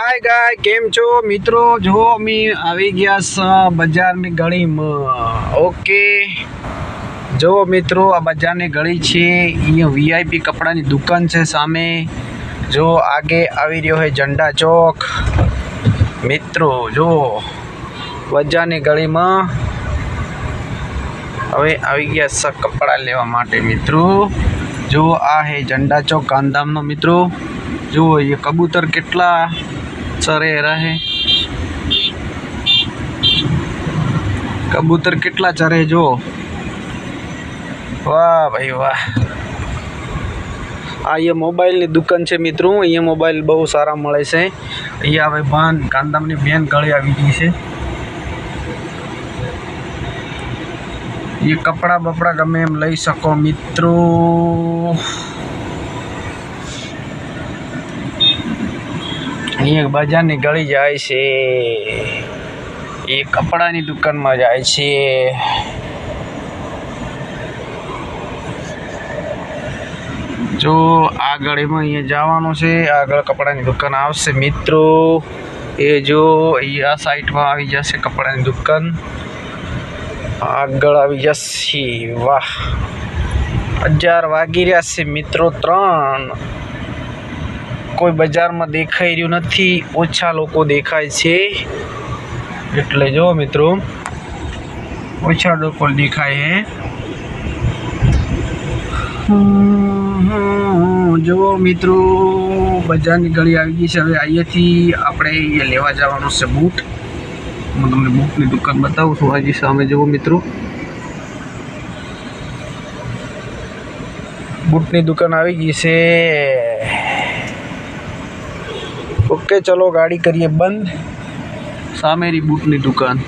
હાય ગાય કેમ છો? મિત્રો જો અમે આવી ગયા બજારની ગળીમાં. ઓકે જો મિત્રો, આ બજારની ગળી છે. અહીંયા વીઆઈપી કપડાની દુકાન છે સામે. જો આગે આવી રહ્યો છે ઝંડા ચોક. મિત્રો જો બજારની ગળીમાં. હવે આવી ગયા છે કપડાં લેવા માટે, મિત્રો. જો આ હે ઝંડા ચોક ગાંધામનો, મિત્રો. જુઓ એ કબૂતર કેટલા ચરે રહે કબૂતર કેટલા ચરે જો. વાહ ભાઈ વાહ. આ અહીંયા મોબાઈલની દુકાન છે મિત્રો. અહીંયા મોબાઈલ બહુ સારા મળે છે. અહીંયા હવે ભાન, કાંદામની બેન ગળી આવી ગઈ છે. એ કપડાં બપડા ગમે એમ લઈ શકો મિત્રો. અહીંયા બજારની ગળી જાય છે. એ કપડાની દુકાનમાં જાય છે. જો આગળ એમાં અહીંયા જવાનું છે. આગળ કપડાની દુકાન આવશે મિત્રો. એ જો અહીંયા સાઈડમાં આવી જશે કપડાની દુકાન. આગળ આવી જશે. વાહ. હજાર વાગી રહ્યા છે મિત્રો ત્રણ. કોઈ બજારમાં દેખાઈ રહ્યું નથી, ઓછા લોકો દેખાય છે. એટલે જો મિત્રો, ઓછા લોકો દેખાય હે જુઓ મિત્રો, બજારની ગળી આવી ગઈ છે. હવે અહીંયાથી આપણે અહીંયા લેવા જવાનું છે બૂટ. હું તમને બૂટની દુકાન બતાવું છું. હજી સામે જુઓ મિત્રો. બૂટની દુકાન આવી ગઈ છે. ઓકે ચલો ગાડી કરીએ બંધ. સામેરી બૂટની દુકાન.